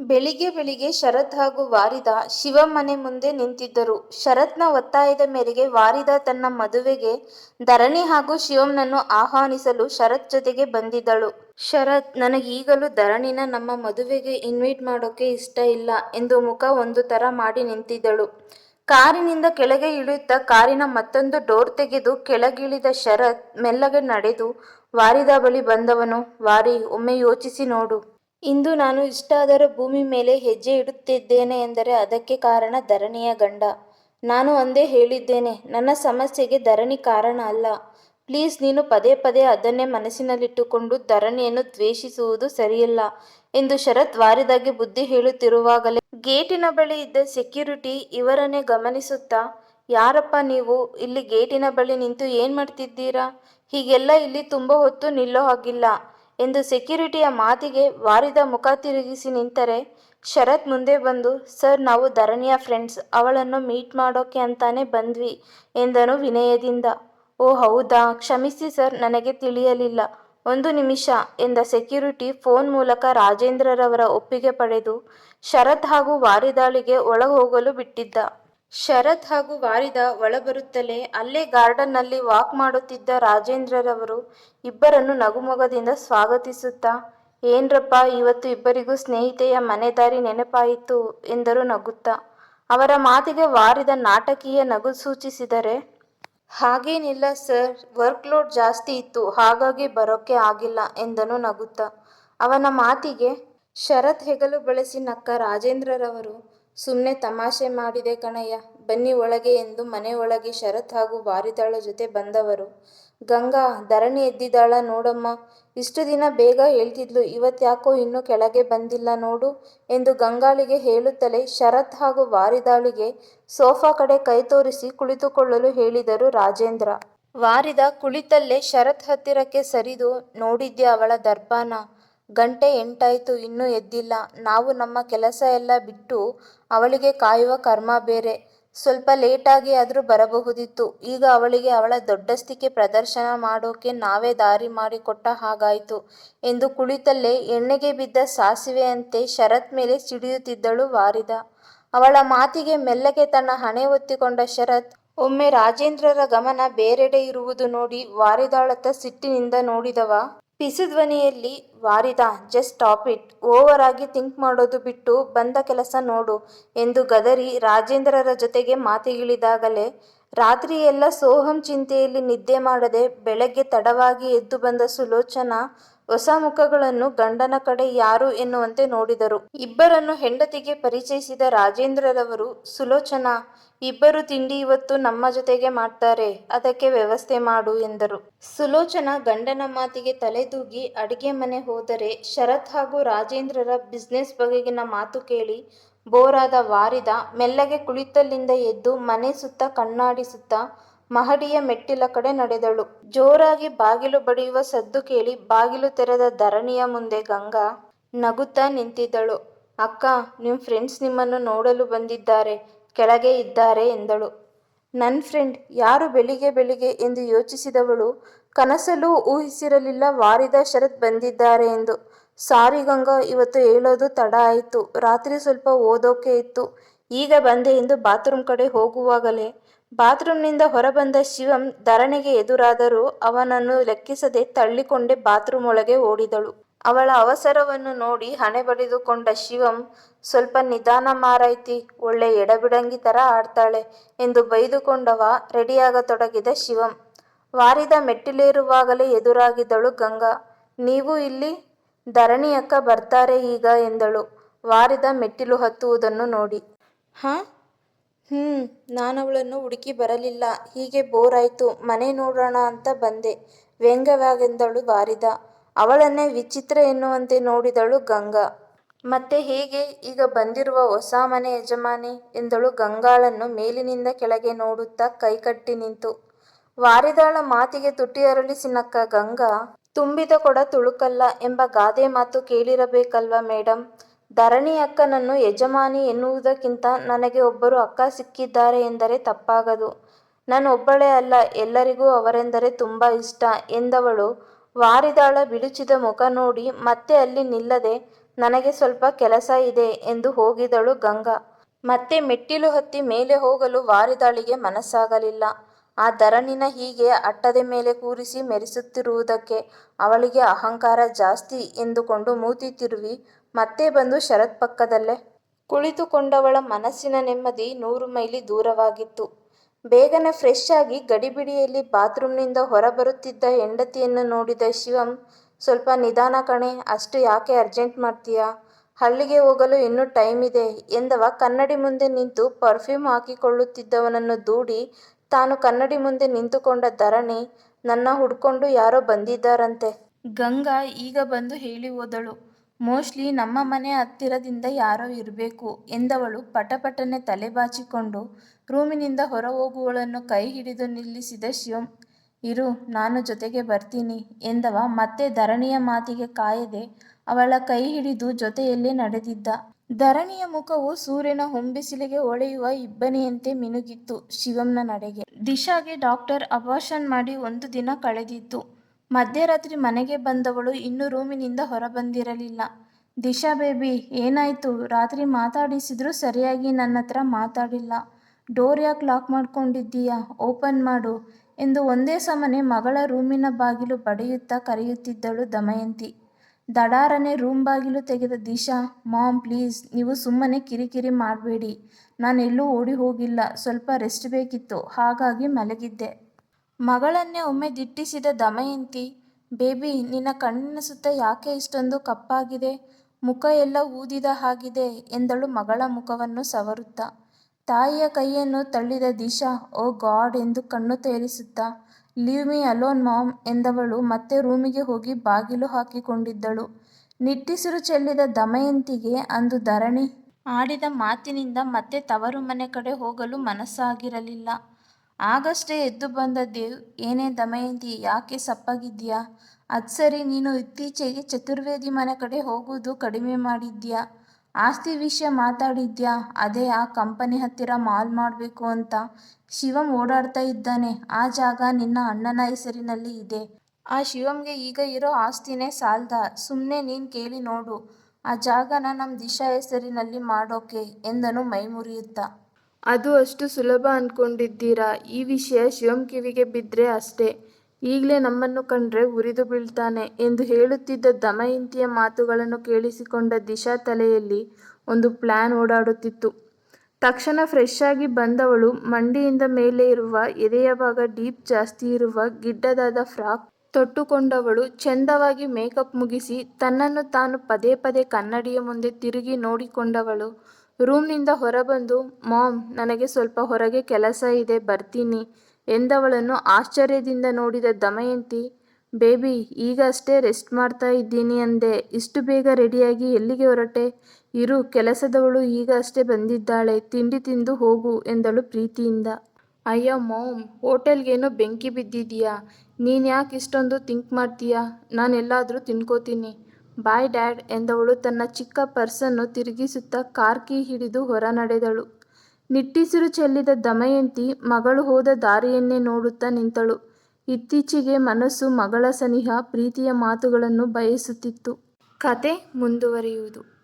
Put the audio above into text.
ಬೆಳಿಗ್ಗೆ ಬೆಳಿಗ್ಗೆ ಶರತ್ ಹಾಗೂ ವಾರಿದ ಶಿವ ಮನೆ ಮುಂದೆ ನಿಂತಿದ್ದರು. ಶರತ್ನ ಒತ್ತಾಯದ ಮೇರೆಗೆ ವಾರಿದ ತನ್ನ ಮದುವೆಗೆ ಧರಣಿ ಹಾಗೂ ಶಿವಂನನ್ನು ಆಹ್ವಾನಿಸಲು ಶರತ್ ಜೊತೆಗೆ ಬಂದಿದ್ದಳು. ಶರತ್ ನನಗೀಗಲೂ ಧರಣಿನ ನಮ್ಮ ಮದುವೆಗೆ ಇನ್ವೈಟ್ ಮಾಡೋಕೆ ಇಷ್ಟ ಇಲ್ಲ ಎಂದು ಮುಖ ಒಂದು ತರ ಮಾಡಿ ನಿಂತಿದ್ದಳು. ಕಾರಿನಿಂದ ಕೆಳಗೆ ಇಳಿಯುತ್ತಾ ಕಾರಿನ ಮತ್ತೊಂದು ಡೋರ್ ತೆಗೆದು ಕೆಳಗಿಳಿದ ಶರತ್ ಮೆಲ್ಲಗೆ ನಡೆದು ವಾರಿದ ಬಳಿ ಬಂದವನು ವಾರಿ, ಒಮ್ಮೆ ಯೋಚಿಸಿ ನೋಡು. ಇಂದು ನಾನು ಇಷ್ಟಾದರೂ ಭೂಮಿ ಮೇಲೆ ಹೆಜ್ಜೆ ಇಡುತ್ತಿದ್ದೇನೆ ಎಂದರೆ ಅದಕ್ಕೆ ಕಾರಣ ಧರಣಿಯ ಗಂಡ. ನಾನು ಅಂದೇ ಹೇಳಿದ್ದೇನೆ ನನ್ನ ಸಮಸ್ಯೆಗೆ ಧರಣಿ ಕಾರಣ ಅಲ್ಲ. ಪ್ಲೀಸ್ ನೀನು ಪದೇ ಪದೇ ಅದನ್ನೇ ಮನಸ್ಸಿನಲ್ಲಿಟ್ಟುಕೊಂಡು ಧರಣಿಯನ್ನು ದ್ವೇಷಿಸುವುದು ಸರಿಯಲ್ಲ ಎಂದು ಶರತ್ ವಾರಿದಾಗಿ ಬುದ್ಧಿ ಹೇಳುತ್ತಿರುವಾಗಲೇ ಗೇಟಿನ ಬಳಿ ಇದ್ದ ಸೆಕ್ಯೂರಿಟಿ ಇವರನ್ನೇ ಗಮನಿಸುತ್ತಾ, ಯಾರಪ್ಪ ನೀವು ಇಲ್ಲಿ ಗೇಟಿನ ಬಳಿ ನಿಂತು ಏನ್ ಮಾಡ್ತಿದ್ದೀರಾ, ಹೀಗೆಲ್ಲ ಇಲ್ಲಿ ತುಂಬಾ ಹೊತ್ತು ನಿಲ್ಲೋ ಹಾಗಿಲ್ಲ ಎಂದು ಸೆಕ್ಯೂರಿಟಿಯ ಮಾತಿಗೆ ವಾರಿದ ಮುಖ ತಿರುಗಿಸಿ ನಿಂತರೆ ಶರತ್ ಮುಂದೆ ಬಂದು ಸರ್ ನಾವು ಧರಣಿಯ ಫ್ರೆಂಡ್ಸ್, ಅವಳನ್ನು ಮೀಟ್ ಮಾಡೋಕೆ ಅಂತಾನೆ ಬಂದ್ವಿ ಎಂದನು ವಿನಯದಿಂದ. ಓ ಹೌದಾ, ಕ್ಷಮಿಸಿ ಸರ್ ನನಗೆ ತಿಳಿಯಲಿಲ್ಲ, ಒಂದು ನಿಮಿಷ ಎಂದ ಸೆಕ್ಯೂರಿಟಿ ಫೋನ್ ಮೂಲಕ ರಾಜೇಂದ್ರರವರ ಒಪ್ಪಿಗೆ ಪಡೆದು ಶರತ್ ಹಾಗೂ ವಾರಿದಾಳಿಗೆ ಒಳಗೆ ಹೋಗಲು ಬಿಟ್ಟಿದ್ದ. ಶರತ್ ಹಾಗೂ ವಾರಿದ ಒಳಬರುತ್ತಲೇ ಅಲ್ಲೇ ಗಾರ್ಡನ್ನಲ್ಲಿ ವಾಕ್ ಮಾಡುತ್ತಿದ್ದ ರಾಜೇಂದ್ರರವರು ಇಬ್ಬರನ್ನು ನಗುಮೊಗದಿಂದ ಸ್ವಾಗತಿಸುತ್ತಾ, ಏನ್ರಪ್ಪ ಇವತ್ತು ಇಬ್ಬರಿಗೂ ಸ್ನೇಹಿತೆಯ ಮನೆ ದಾರಿ ನೆನಪಾಯಿತು ಎಂದರು ನಗುತ್ತಾ. ಅವರ ಮಾತಿಗೆ ವಾರಿದ ನಾಟಕೀಯ ನಗು ಸೂಚಿಸಿದರೆ, ಹಾಗೇನಿಲ್ಲ ಸರ್ ವರ್ಕ್ ಲೋಡ್ ಜಾಸ್ತಿ ಇತ್ತು ಹಾಗಾಗಿ ಬರೋಕೆ ಆಗಿಲ್ಲ ಎಂದನು ನಗುತ್ತಾ. ಅವನ ಮಾತಿಗೆ ಶರತ್ ಹೆಗಲು ಬಳಸಿ ನಕ್ಕ ರಾಜೇಂದ್ರರವರು, ಸುಮ್ನೆ ತಮಾಷೆ ಮಾಡಿದೆ ಕಣಯ್ಯ, ಬನ್ನಿ ಒಳಗೆ ಎಂದು ಮನೆ ಒಳಗೆ ಶರತ್ ಹಾಗೂ ವಾರಿದಾಳ ಜೊತೆ ಬಂದವರು, ಗಂಗಾ, ಧರಣಿ ಎದ್ದಿದ್ದಾಳ ನೋಡಮ್ಮ, ಇಷ್ಟು ದಿನ ಬೇಗ ಹೇಳ್ತಿದ್ಲು ಇವತ್ತ್ಯಾಕೋ ಇನ್ನೂ ಕೆಳಗೆ ಬಂದಿಲ್ಲ ನೋಡು ಎಂದು ಗಂಗಾಳಿಗೆ ಹೇಳುತ್ತಲೇ ಶರತ್ ಹಾಗೂ ವಾರಿದಾಳಿಗೆ ಸೋಫಾ ಕಡೆ ಕೈ ತೋರಿಸಿ ಕುಳಿತುಕೊಳ್ಳಲು ಹೇಳಿದರು ರಾಜೇಂದ್ರ. ವಾರಿದ ಕುಳಿತಲ್ಲೇ ಶರತ್ ಹತ್ತಿರಕ್ಕೆ ಸರಿದು, ನೋಡಿದ್ಯಾ ಅವಳ ದರ್ಪಾನ, ಗಂಟೆ ಎಂಟಾಯ್ತು ಇನ್ನೂ ಎದ್ದಿಲ್ಲ, ನಾವು ನಮ್ಮ ಕೆಲಸ ಎಲ್ಲ ಬಿಟ್ಟು ಅವಳಿಗೆ ಕಾಯುವ ಕರ್ಮ ಬೇರೆ, ಸ್ವಲ್ಪ ಲೇಟಾಗಿ ಆದರೂ ಬರಬಹುದಿತ್ತು, ಈಗ ಅವಳಿಗೆ ಅವಳ ದೊಡ್ಡಸ್ತಿಕೆ ಪ್ರದರ್ಶನ ಮಾಡೋಕೆ ನಾವೇ ದಾರಿ ಮಾಡಿಕೊಟ್ಟ ಹಾಗಾಯ್ತು ಎಂದು ಕುಳಿತಲ್ಲೇ ಎಣ್ಣೆಗೆ ಬಿದ್ದ ಸಾಸಿವೆಯಂತೆ ಶರತ್ ಮೇಲೆ ಸಿಡಿಯುತ್ತಿದ್ದಳು ವಾರಿದ. ಅವಳ ಮಾತಿಗೆ ಮೆಲ್ಲಗೆ ತನ್ನ ಹಣೆ ಒತ್ತಿಕೊಂಡ ಶರತ್ ಒಮ್ಮೆ ರಾಜೇಂದ್ರರ ಗಮನ ಬೇರೆಡೆ ಇರುವುದು ನೋಡಿ ವಾರಿದಾಳತ್ತ ಸಿಟ್ಟಿನಿಂದ ನೋಡಿದವ? ಪಿಸು ಧ್ವನಿಯಲ್ಲಿ, ವಾರಿದ ಜಸ್ಟ್ ಸ್ಟಾಪ್ ಇಟ್, ಓವರ್ ಆಗಿ ಥಿಂಕ್ ಮಾಡೋದು ಬಿಟ್ಟು ಬಂದ ಕೆಲಸ ನೋಡು ಎಂದು ಗದರಿ ರಾಜೇಂದ್ರರ ಜೊತೆಗೆ ಮಾತಿಗಿಳಿದಾಗಲೇ ರಾತ್ರಿಯೆಲ್ಲ ಸೋಹಂ ಚಿಂತೆಯಲ್ಲಿ ನಿದ್ದೆ ಮಾಡದೆ ಬೆಳಗ್ಗೆ ತಡವಾಗಿ ಎದ್ದು ಬಂದ ಸುಲೋಚನಾ ಹೊಸ ಮುಖಗಳನ್ನು ಗಂಡನ ಕಡೆ ಯಾರು ಎನ್ನುವಂತೆ ನೋಡಿದರು. ಇಬ್ಬರನ್ನು ಹೆಂಡತಿಗೆ ಪರಿಚಯಿಸಿದ ರಾಜೇಂದ್ರರವರು, ಸುಲೋಚನಾ, ಇಬ್ಬರು ತಿಂಡಿ ಇವತ್ತು ನಮ್ಮ ಜೊತೆಗೆ ಮಾಡ್ತಾರೆ, ಅದಕ್ಕೆ ವ್ಯವಸ್ಥೆ ಮಾಡು ಎಂದರು. ಸುಲೋಚನ ಗಂಡನ ಮಾತಿಗೆ ತಲೆದೂಗಿ ಅಡಿಗೆ ಮನೆ ಹೋದರೆ ಶರತ್ ಹಾಗೂ ರಾಜೇಂದ್ರರ ಬಿಸ್ನೆಸ್ ಬಗೆಗಿನ ಮಾತು ಕೇಳಿ ಬೋರಾದ ವಾರಿದ ಮೆಲ್ಲಗೆ ಕುಳಿತಲ್ಲಿಂದ ಎದ್ದು ಮನೆ ಸುತ್ತ ಕಣ್ಣಾಡಿಸುತ್ತಾ ಮಹಡಿಯ ಮೆಟ್ಟಿಲ ಕಡೆ ನಡೆದಳು. ಜೋರಾಗಿ ಬಾಗಿಲು ಬಡಿಯುವ ಸದ್ದು ಕೇಳಿ ಬಾಗಿಲು ತೆರೆದ ಧರಣಿಯ ಮುಂದೆ ಗಂಗಾ ನಗುತ್ತಾ ನಿಂತಿದ್ದಳು. ಅಕ್ಕ ನಿಮ್ ಫ್ರೆಂಡ್ಸ್ ನಿಮ್ಮನ್ನು ನೋಡಲು ಬಂದಿದ್ದಾರೆ, ಕೆಳಗೆ ಇದ್ದಾರೆ ಎಂದಳು. ನನ್ನ ಫ್ರೆಂಡ್, ಯಾರು ಬೆಳಿಗ್ಗೆ ಬೆಳಿಗ್ಗೆ ಎಂದು ಯೋಚಿಸಿದವಳು ಕನಸಲ್ಲೂ ಊಹಿಸಿರಲಿಲ್ಲ ವಾರಿದ ಶರತ್ ಬಂದಿದ್ದಾರೆ ಎಂದು. ಸಾರಿ ಗಂಗಾ ಇವತ್ತು ಹೇಳೋದು ತಡ ಆಯಿತು ರಾತ್ರಿ ಸ್ವಲ್ಪ ಓದೋಕೆ ಇತ್ತು, ಈಗ ಬಂದೆ ಎಂದು ಬಾತ್ರೂಮ್ ಕಡೆ ಹೋಗುವಾಗಲೇ ಬಾತ್ರೂಮ್ ಹೊರಬಂದ ಹೊರ ಶಿವಂ ಧರಣಿಗೆ ಎದುರಾದರೂ ಅವನನ್ನು ಲೆಕ್ಕಿಸದೆ ತಳ್ಳಿಕೊಂಡೇ ಬಾತ್ರೂಮ್ ಒಳಗೆ ಓಡಿದಳು. ಅವಳ ಅವಸರವನ್ನು ನೋಡಿ ಹಣೆ ಬಡಿದುಕೊಂಡ ಶಿವಂ, ಸ್ವಲ್ಪ ನಿಧಾನ ಮಾರೈತಿ, ಒಳ್ಳೆ ಎಡಬಿಡಂಗಿ ತರ ಆಡ್ತಾಳೆ ಎಂದು ಬೈದುಕೊಂಡವ ರೆಡಿಯಾಗತೊಡಗಿದ ಶಿವಂ. ವಾರಿದ ಮೆಟ್ಟಿಲೇರುವಾಗಲೇ ಎದುರಾಗಿದ್ದಳು ಗಂಗಾ, ನೀವು ಇಲ್ಲಿ, ಧರಣಿಯಕ್ಕ ಬರ್ತಾರೆ ಈಗ ಎಂದಳು ವಾರಿದ ಮೆಟ್ಟಿಲು ಹತ್ತುವುದನ್ನು ನೋಡಿ. ಹಾಂ, ಹ್ಮ್ ನಾನವಳನ್ನು ಹುಡುಕಿ ಬರಲಿಲ್ಲ, ಹೀಗೆ ಬೋರ್ ಆಯ್ತು ಮನೆ ನೋಡೋಣ ಅಂತ ಬಂದೆ. ವ್ಯಂಗ್ಯವಾಗೆಂದಳು ವಾರಿದ ಅವಳನ್ನೇ ವಿಚಿತ್ರ ಎನ್ನುವಂತೆ ನೋಡಿದಳು ಗಂಗಾ. ಮತ್ತೆ ಹೇಗೆ ಈಗ ಬಂದಿರುವ ಹೊಸ ಮನೆ ಯಜಮಾನಿ? ಎಂದಳು ಗಂಗಾಳನ್ನು ಮೇಲಿನಿಂದ ಕೆಳಗೆ ನೋಡುತ್ತಾ ಕೈಕಟ್ಟಿ ನಿಂತು. ವಾರಿದಾಳ ಮಾತಿಗೆ ತುಟಿ ಅರಳಿಸಿನಕ್ಕ ಗಂಗಾ, ತುಂಬಿದ ಕೊಡ ತುಳುಕಲ್ಲ ಎಂಬ ಗಾದೆ ಮಾತು ಕೇಳಿರಬೇಕಲ್ವಾ ಮೇಡಂ, ಧರಣಿ ಅಕ್ಕನನ್ನು ಯಜಮಾನಿ ಎನ್ನುವುದಕ್ಕಿಂತ ನನಗೆ ಒಬ್ಬರು ಅಕ್ಕ ಸಿಕ್ಕಿದ್ದಾರೆ ಎಂದರೆ ತಪ್ಪಾಗದು. ನಾನು ಒಬ್ಬಳೇ ಅಲ್ಲ, ಎಲ್ಲರಿಗೂ ಅವರೆಂದರೆ ತುಂಬ ಇಷ್ಟ ಎಂದವಳು ವಾರಿದಾಳ ಬಿಡುಚಿದ ಮುಖ ನೋಡಿ ಮತ್ತೆ ಅಲ್ಲಿ ನಿಲ್ಲದೆ ನನಗೆ ಸ್ವಲ್ಪ ಕೆಲಸ ಇದೆ ಎಂದು ಹೋಗಿದಳು ಗಂಗಾ. ಮತ್ತೆ ಮೆಟ್ಟಿಲು ಹತ್ತಿ ಮೇಲೆ ಹೋಗಲು ವಾರಿದಾಳಿಗೆ ಮನಸ್ಸಾಗಲಿಲ್ಲ. ಆ ಧರಣಿನ ಹೀಗೆ ಅಟ್ಟದ ಮೇಲೆ ಕೂರಿಸಿ ಮೆರೆಸುತ್ತಿರುವುದಕ್ಕೆ ಅವಳಿಗೆ ಅಹಂಕಾರ ಜಾಸ್ತಿ ಎಂದುಕೊಂಡು ಮೂತಿ ತಿರುವಿ ಮತ್ತೆ ಬಂದು ಶರತ್ ಪಕ್ಕದಲ್ಲೇ ಕುಳಿತುಕೊಂಡವಳ ಮನಸ್ಸಿನ ನೆಮ್ಮದಿ ನೂರು ಮೈಲಿ ದೂರವಾಗಿತ್ತು. ಬೇಗನೆ ಫ್ರೆಶ್ ಆಗಿ ಗಡಿಬಿಡಿಯಲ್ಲಿ ಬಾತ್ರೂಮ್ನಿಂದ ಹೊರಬರುತ್ತಿದ್ದ ಹೆಂಡತಿಯನ್ನು ನೋಡಿದ ಶಿವಂ, ಸ್ವಲ್ಪ ನಿಧಾನ ಕಣೆ, ಅಷ್ಟು ಯಾಕೆ ಅರ್ಜೆಂಟ್ ಮಾಡ್ತೀಯಾ? ಹಳ್ಳಿಗೆ ಹೋಗಲು ಇನ್ನೂ ಟೈಮ್ ಇದೆ ಎಂದವ ಕನ್ನಡಿ ಮುಂದೆ ನಿಂತು ಪರ್ಫ್ಯೂಮ್ ಹಾಕಿಕೊಳ್ಳುತ್ತಿದ್ದವನನ್ನು ದೂಡಿ, ತಾನು ಕನ್ನಡಿ ಮುಂದೆ ನಿಂತುಕೊಂಡ ಧರಣಿ, ನನ್ನ ಹುಡ್ಕೊಂಡು ಯಾರೋ ಬಂದಿದ್ದಾರಂತೆ. ಗಂಗಾ ಈಗ ಬಂದು ಹೇಳಿ ಹೋದಳು. ಮೋಸ್ಟ್ಲಿ ನಮ್ಮ ಮನೆ ಹತ್ತಿರದಿಂದ ಯಾರೋ ಇರಬೇಕು ಎಂದವಳು ಪಟಪಟನೆ ತಲೆ ಬಾಚಿಕೊಂಡು ರೂಮಿನಿಂದ ಹೊರ ಹೋಗುವಳನ್ನು ಕೈ ಹಿಡಿದು ನಿಲ್ಲಿಸಿದ ಶಿವಂ, ಇರು, ನಾನು ಜೊತೆಗೆ ಬರ್ತೀನಿ ಎಂದವ ಮತ್ತೆ ಧರಣಿಯ ಮಾತಿಗೆ ಕಾಯದೆ ಅವಳ ಕೈ ಹಿಡಿದು ಜೊತೆಯಲ್ಲೇ ನಡೆದಿದ್ದ. ಧರಣಿಯ ಮುಖವು ಸೂರ್ಯನ ಹೊಂಬಿಸಿಲಿಗೆ ಹೊಳೆಯುವ ಇಬ್ಬನಿಯಂತೆ ಮಿನುಗಿತ್ತು ಶಿವಂನ ನಡೆಗೆ. ದಿಶಾಗೆ ಡಾಕ್ಟರ್ ಅಬಾರ್ಷನ್ ಮಾಡಿ ಒಂದು ದಿನ ಕಳೆದಿತ್ತು. ಮಧ್ಯರಾತ್ರಿ ಮನೆಗೆ ಬಂದವಳು ಇನ್ನೂ ರೂಮಿನಿಂದ ಹೊರಬಂದಿರಲಿಲ್ಲ ದಿಶಾ ಬೇಬಿ, ಏನಾಯ್ತು ರಾತ್ರಿ ಮಾತಾಡಿಸಿದ್ರು ಸರಿಯಾಗಿ ನನ್ನ ಹತ್ರ ಮಾತಾಡಿಲ್ಲ. ಡೋರ್ ಯಾಕೆ ಲಾಕ್ ಮಾಡ್ಕೊಂಡಿದ್ದೀಯಾ ಓಪನ್ ಮಾಡು ಎಂದು ಒಂದೇ ಸಮನೆ ಮಗಳ ರೂಮಿನ ಬಾಗಿಲು ಬಡಿಯುತ್ತಾ ಕರೆಯುತ್ತಿದ್ದಳು ದಮಯಂತಿ. ದಡಾರನೆ ರೂಮ್ ಬಾಗಿಲು ತೆಗೆದ ದಿಶಾ, ಮಾಮ್, ಪ್ಲೀಸ್, ನೀವು ಸುಮ್ಮನೆ ಕಿರಿಕಿರಿ ಮಾಡಬೇಡಿ ನಾನೆಲ್ಲೂ ಓಡಿ ಹೋಗಿಲ್ಲ ಸ್ವಲ್ಪ ರೆಸ್ಟ್ ಬೇಕಿತ್ತು ಹಾಗಾಗಿ ಮಲಗಿದ್ದೆ. ಮಗಳನ್ನೇ ಒಮ್ಮೆ ದಿಟ್ಟಿಸಿದ ದಮಯಂತಿ, ಬೇಬಿ, ನಿನ್ನ ಕಣ್ಣಿನ ಸುತ್ತ ಯಾಕೆ ಇಷ್ಟೊಂದು ಕಪ್ಪಾಗಿದೆ? ಮುಖ ಎಲ್ಲ ಊದಿದ ಹಾಗಿದೆ ಎಂದಳು ಮಗಳ ಮುಖವನ್ನು ಸವರುತ್ತಾ. ತಾಯಿಯ ಕೈಯನ್ನು ತಳ್ಳಿದ ದಿಶಾ, ಓ ಗಾಡ್ ಎಂದು ಕಣ್ಣು ತೇರಿಸುತ್ತಾ ಲೀವ್ ಮಿ ಅಲೋನ್, ಮಾಮ್ ಎಂದವಳು ಮತ್ತೆ ರೂಮಿಗೆ ಹೋಗಿ ಬಾಗಿಲು ಹಾಕಿಕೊಂಡಿದ್ದಳು. ನಿಟ್ಟಿಸಿರು ಚೆಲ್ಲಿದ ದಮಯಂತಿಗೆ ಅಂದು ಧರಣಿ ಆಡಿದ ಮಾತಿನಿಂದ ಮತ್ತೆ ತವರು ಮನೆ ಕಡೆ ಹೋಗಲು ಮನಸ್ಸಾಗಿರಲಿಲ್ಲ. ಆಗಷ್ಟೇ ಎದ್ದು ಬಂದ ದೇವ್ ಏನೇ ದಮಯಂತಿ ಯಾಕೆ ಸಪ್ಪಗಿದ್ಯಾ? ಅದ್ಸರಿ ನೀನು ಇತ್ತೀಚೆಗೆ ಚತುರ್ವೇದಿ ಮನೆ ಕಡೆ ಹೋಗೋದು ಕಡಿಮೆ ಮಾಡಿದ್ಯಾ? ಆಸ್ತಿ ವಿಷಯ ಮಾತಾಡಿದ್ಯಾ ಅದೇ ಆ ಕಂಪನಿ ಹತ್ತಿರ ಮಾಲ್ ಮಾಡಬೇಕು ಅಂತ ಶಿವಂ ಓಡಾಡ್ತಾ ಇದ್ದಾನೆ ಆ ಜಾಗ ನಿನ್ನ ಅಣ್ಣನ ಹೆಸರಿನಲ್ಲಿ ಇದೆ. ಆ ಶಿವಂಗೆ ಈಗ ಇರೋ ಆಸ್ತಿನೇ ಸಾಲ್ದ ಸುಮ್ಮನೆ ನೀನು ಕೇಳಿ ನೋಡು ಆ ಜಾಗನ ನಮ್ಮ ದಿಶಾ ಹೆಸರಿನಲ್ಲಿ ಮಾಡೋಕೆ ಎಂದನು ಮೈಮುರಿಯುತ್ತಾ. ಅದು ಅಷ್ಟು ಸುಲಭ ಅಂದ್ಕೊಂಡಿದ್ದೀರಾ ಈ ವಿಷಯ ಶಿವಮ್ ಕಿವಿಗೆ ಬಿದ್ರೆ ಅಷ್ಟೇ. ಈಗಲೇ ನಮ್ಮನ್ನು ಕಂಡ್ರೆ ಉರಿದು ಬೀಳ್ತಾನೆ ಎಂದು ಹೇಳುತ್ತಿದ್ದ ದಮಯಂತಿಯ ಮಾತುಗಳನ್ನು ಕೇಳಿಸಿಕೊಂಡ ದಿಶಾ ತಲೆಯಲ್ಲಿ ಒಂದು ಪ್ಲಾನ್ ಓಡಾಡುತ್ತಿತ್ತು. ತಕ್ಷಣ ಫ್ರೆಶ್ ಆಗಿ ಬಂದವಳು ಮಂಡಿಯಿಂದ ಮೇಲೆ ಇರುವ ಎದೆಯ ಭಾಗ ಡೀಪ್ ಜಾಸ್ತಿ ಇರುವ ಗಿಡ್ಡದಾದ ಫ್ರಾಕ್ ತೊಟ್ಟುಕೊಂಡವಳು ಚೆಂದವಾಗಿ ಮೇಕಪ್ ಮುಗಿಸಿ ತನ್ನನ್ನು ತಾನು ಪದೇ ಪದೇ ಕನ್ನಡಿಯ ಮುಂದೆ ತಿರುಗಿ ನೋಡಿಕೊಂಡವಳು. ರೂಮ್ನಿಂದ ಹೊರಬಂದು, ಮಾಮ್, ನನಗೆ ಸ್ವಲ್ಪ ಹೊರಗೆ ಕೆಲಸ ಇದೆ, ಬರ್ತೀನಿ ಎಂದವಳನ್ನು ಆಶ್ಚರ್ಯದಿಂದ ನೋಡಿದ ದಮಯಂತಿ, ಬೇಬಿ, ಈಗ ಅಷ್ಟೇ ರೆಸ್ಟ್ ಮಾಡ್ತಾ ಇದ್ದೀನಿ ಅಂದೆ ಇಷ್ಟು ಬೇಗ ರೆಡಿಯಾಗಿ ಎಲ್ಲಿಗೆ ಹೊರಟೆ? ಇರು, ಕೆಲಸದವಳು ಈಗ ಅಷ್ಟೇ ಬಂದಿದ್ದಾಳೆ ತಿಂಡಿ ತಿಂದು ಹೋಗು ಎಂದಳು ಪ್ರೀತಿಯಿಂದ. ಅಯ್ಯ ಮಾಮ್, ಹೋಟೆಲ್ಗೇನೋ ಬೆಂಕಿ ಬಿದ್ದಿದ್ಯಾ ನೀನು ಯಾಕೆ ಇಷ್ಟೊಂದು ಥಿಂಕ್ ಮಾಡ್ತೀಯಾ ನಾನೆಲ್ಲಾದರೂ ತಿನ್ಕೋತೀನಿ. ಬಾಯ್ ಡ್ಯಾಡ್ ಎಂದವಳು ತನ್ನ ಚಿಕ್ಕ ಪರ್ಸನ್ನು ತಿರುಗಿಸುತ್ತಾ ಕಾರ್ ಕೀ ಹಿಡಿದು ಹೊರ ನಡೆದಳು. ನಿಟ್ಟಿಸಿರು ಚೆಲ್ಲಿದ ದಮಯಂತಿ ಮಗಳು ಹೋದ ದಾರಿಯನ್ನೇ ನೋಡುತ್ತಾ ನಿಂತಳು. ಇತ್ತೀಚೆಗೆ ಮನಸ್ಸು ಮಗಳ ಸನಿಹ, ಪ್ರೀತಿಯ ಮಾತುಗಳನ್ನು ಬಯಸುತ್ತಿತ್ತು. ಕತೆ ಮುಂದುವರಿಯುವುದು.